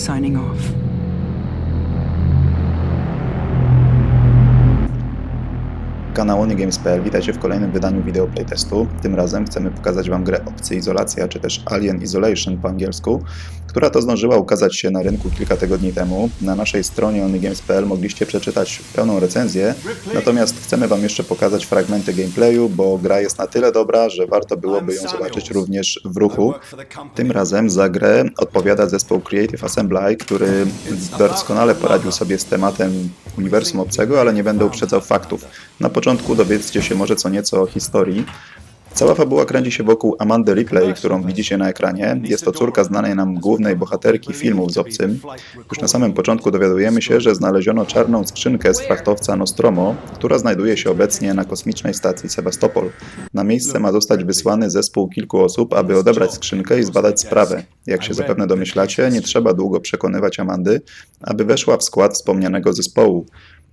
signing off. Kanał OnlyGames.pl, witajcie w kolejnym wydaniu wideo playtestu. Tym razem chcemy pokazać Wam grę Obcy Izolacja, czy też Alien Isolation po angielsku, która to zdążyła ukazać się na rynku kilka tygodni temu. Na naszej stronie OnlyGames.pl mogliście przeczytać pełną recenzję, natomiast chcemy Wam jeszcze pokazać fragmenty gameplayu, bo gra jest na tyle dobra, że warto byłoby ją zobaczyć również w ruchu. Tym razem za grę odpowiada zespół Creative Assembly, który doskonale poradził sobie z tematem uniwersum obcego, ale nie będę uprzedzał faktów. Na początku dowiedzcie się może co nieco o historii. Cała fabuła kręci się wokół Amandy Ripley, którą widzicie na ekranie. Jest to córka znanej nam głównej bohaterki filmów z obcym. Już na samym początku dowiadujemy się, że znaleziono czarną skrzynkę z frachtowca Nostromo, która znajduje się obecnie na kosmicznej stacji Sewastopol. Na miejsce ma zostać wysłany zespół kilku osób, aby odebrać skrzynkę i zbadać sprawę. Jak się zapewne domyślacie, nie trzeba długo przekonywać Amandy, aby weszła w skład wspomnianego zespołu.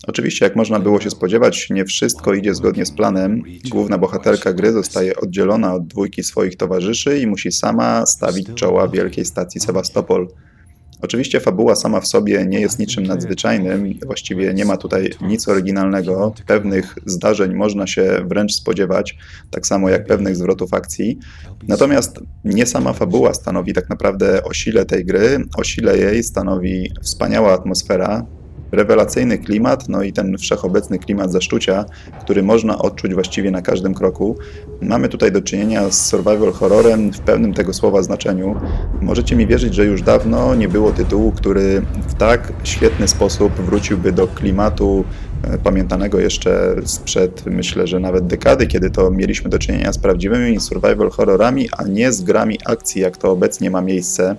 Oczywiście, jak można było się spodziewać, nie wszystko idzie zgodnie z planem. Główna bohaterka gry zostaje oddzielona od dwójki swoich towarzyszy i musi sama stawić czoła wielkiej stacji Sewastopol. Oczywiście fabuła sama w sobie nie jest niczym nadzwyczajnym, właściwie nie ma tutaj nic oryginalnego. Pewnych zdarzeń można się wręcz spodziewać, tak samo jak pewnych zwrotów akcji. Natomiast nie sama fabuła stanowi tak naprawdę o sile tej gry, o sile jej stanowi wspaniała atmosfera, rewelacyjny klimat, no i ten wszechobecny klimat zaszczucia, który można odczuć właściwie na każdym kroku. Mamy tutaj do czynienia z survival horrorem w pełnym tego słowa znaczeniu. Możecie mi wierzyć, że już dawno nie było tytułu, który w tak świetny sposób wróciłby do klimatu e, pamiętanego jeszcze sprzed, myślę, że nawet dekady, kiedy to mieliśmy do czynienia z prawdziwymi survival horrorami, a nie z grami akcji, jak to obecnie ma miejsce.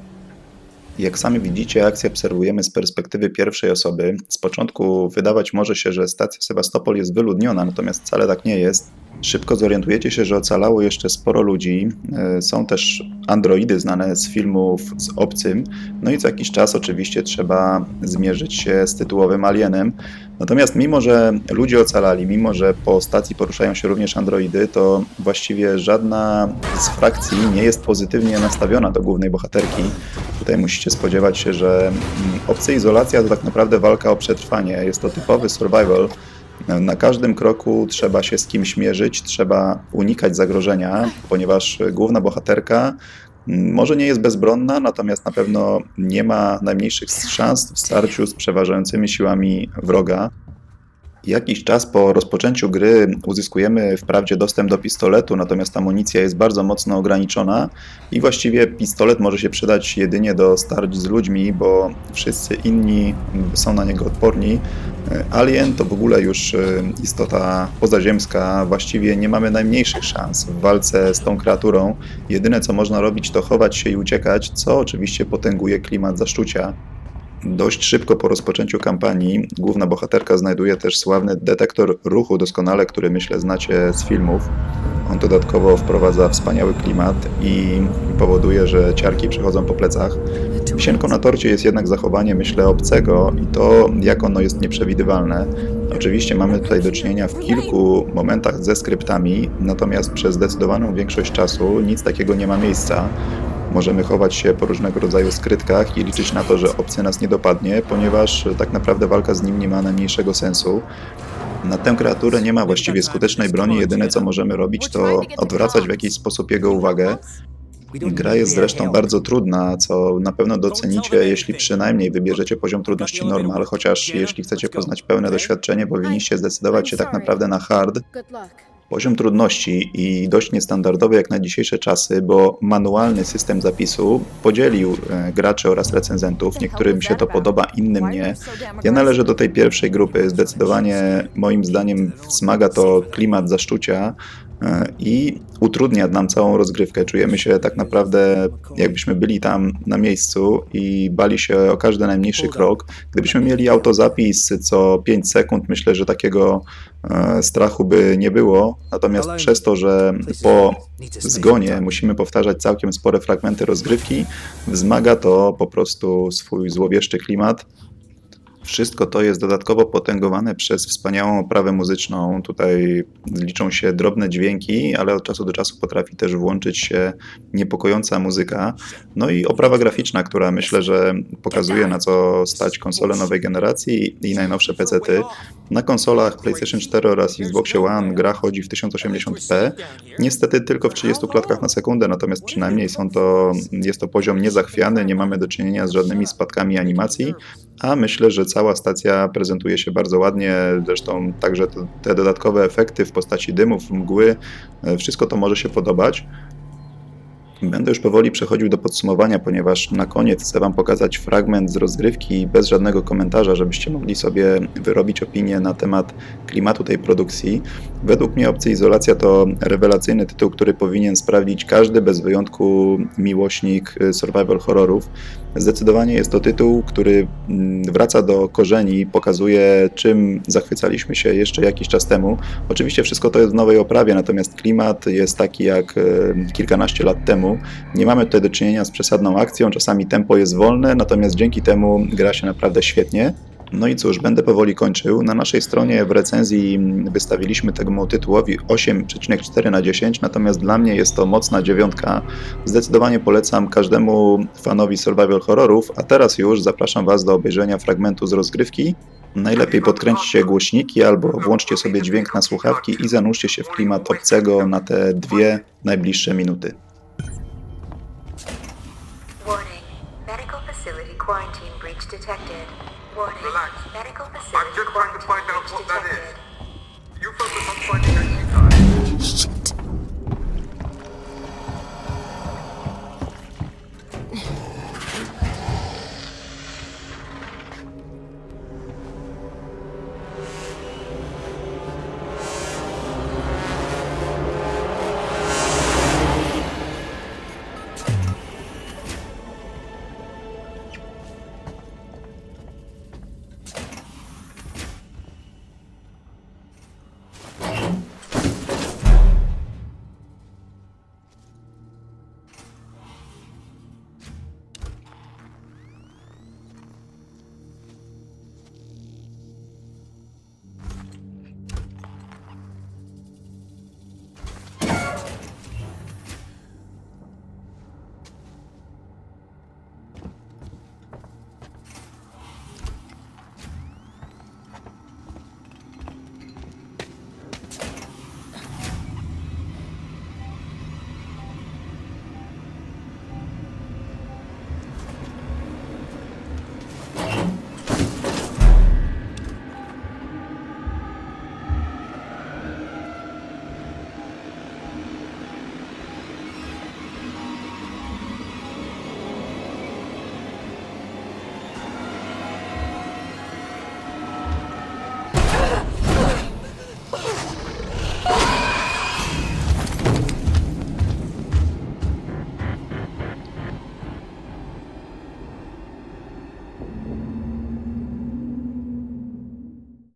Jak sami widzicie, akcję obserwujemy z perspektywy pierwszej osoby. Z początku wydawać może się, że stacja Sewastopol jest wyludniona, natomiast wcale tak nie jest. Szybko zorientujecie się, że ocalało jeszcze sporo ludzi. E, Są też androidy znane z filmów z obcym. No i co jakiś czas oczywiście trzeba zmierzyć się z tytułowym alienem. Natomiast mimo, że ludzie ocalali, mimo, że po stacji poruszają się również androidy, to właściwie żadna z frakcji nie jest pozytywnie nastawiona do głównej bohaterki. Tutaj musicie spodziewać się, że mm, obcy izolacja to tak naprawdę walka o przetrwanie. Jest to typowy survival. Na każdym kroku trzeba się z kimś mierzyć, trzeba unikać zagrożenia, ponieważ główna bohaterka mm, może nie jest bezbronna, natomiast na pewno nie ma najmniejszych szans w starciu z przeważającymi siłami wroga. Jakiś czas po rozpoczęciu gry uzyskujemy wprawdzie dostęp do pistoletu, natomiast amunicja jest bardzo mocno ograniczona i właściwie pistolet może się przydać jedynie do starć z ludźmi, bo wszyscy inni są na niego odporni. Alien to w ogóle już y, istota pozaziemska, właściwie nie mamy najmniejszych szans w walce z tą kreaturą. Jedyne co można robić to chować się i uciekać, co oczywiście potęguje klimat zaszczucia. Dość szybko po rozpoczęciu kampanii główna bohaterka znajduje też sławny detektor ruchu doskonale, który myślę znacie z filmów. On dodatkowo wprowadza wspaniały klimat i powoduje, że ciarki przechodzą po plecach. Wisienką na torcie jest jednak zachowanie, myślę, obcego i to, jak ono jest nieprzewidywalne. Oczywiście mamy tutaj do czynienia w kilku momentach ze skryptami, natomiast przez zdecydowaną większość czasu nic takiego nie ma miejsca. Możemy chować się po różnego rodzaju skrytkach i liczyć na to, że obcy nas nie dopadnie, ponieważ tak naprawdę walka z nim nie ma najmniejszego sensu. Na tę kreaturę nie ma właściwie skutecznej broni, jedyne co możemy robić to odwracać w jakiś sposób jego uwagę. Gra jest zresztą bardzo trudna, co na pewno docenicie, jeśli przynajmniej wybierzecie poziom trudności normal, chociaż jeśli chcecie poznać pełne doświadczenie, powinniście zdecydować się tak naprawdę na hard. Poziom trudności i dość niestandardowy jak na dzisiejsze czasy, bo manualny system zapisu podzielił e, graczy oraz recenzentów. Niektórym się to podoba, innym nie. Ja należę do tej pierwszej grupy. Zdecydowanie moim zdaniem wzmaga to klimat zaszczucia i utrudnia nam całą rozgrywkę. Czujemy się tak naprawdę, jakbyśmy byli tam na miejscu i bali się o każdy najmniejszy krok. Gdybyśmy mieli autozapis co 5 sekund, myślę, że takiego e, strachu by nie było. Natomiast przez to, że po zgonie musimy powtarzać całkiem spore fragmenty rozgrywki, wzmaga to po prostu swój złowieszczy klimat. Wszystko to jest dodatkowo potęgowane przez wspaniałą oprawę muzyczną. Tutaj liczą się drobne dźwięki, ale od czasu do czasu potrafi też włączyć się niepokojąca muzyka. No i oprawa graficzna, która myślę, że pokazuje na co stać konsole nowej generacji i najnowsze PC-ty. Na konsolach PlayStation 4 oraz Xboxie One gra chodzi w 1080p. Niestety tylko w 30 klatkach na sekundę, natomiast przynajmniej są to, jest to poziom niezachwiany, nie mamy do czynienia z żadnymi spadkami animacji, a myślę, że cała stacja prezentuje się bardzo ładnie, zresztą także te, te dodatkowe efekty w postaci dymów, mgły, e, wszystko to może się podobać. Będę już powoli przechodził do podsumowania, ponieważ na koniec chcę Wam pokazać fragment z rozgrywki bez żadnego komentarza, żebyście mogli sobie wyrobić opinię na temat klimatu tej produkcji. Według mnie Opcja Izolacja to rewelacyjny tytuł, który powinien sprawdzić każdy bez wyjątku miłośnik y, survival horrorów. Zdecydowanie jest to tytuł, który mm, wraca do korzeni, pokazuje czym zachwycaliśmy się jeszcze jakiś czas temu. Oczywiście wszystko to jest w nowej oprawie, natomiast klimat jest taki jak y, kilkanaście lat temu. Nie mamy tutaj do czynienia z przesadną akcją, czasami tempo jest wolne, natomiast dzięki temu gra się naprawdę świetnie. No i cóż, będę powoli kończył. Na naszej stronie w recenzji wystawiliśmy temu tytułowi 8,4 na 10, natomiast dla mnie jest to mocna dziewiątka. Zdecydowanie polecam każdemu fanowi survival horrorów, a teraz już zapraszam Was do obejrzenia fragmentu z rozgrywki. Najlepiej podkręćcie głośniki albo włączcie sobie dźwięk na słuchawki i zanurzcie się w klimat obcego na te dwie najbliższe minuty. Warning. Medical facility quarantine breach detected. Warning. Relax. Medical I'm just trying to find out what that detected. is. You focus on finding that key card. Shit.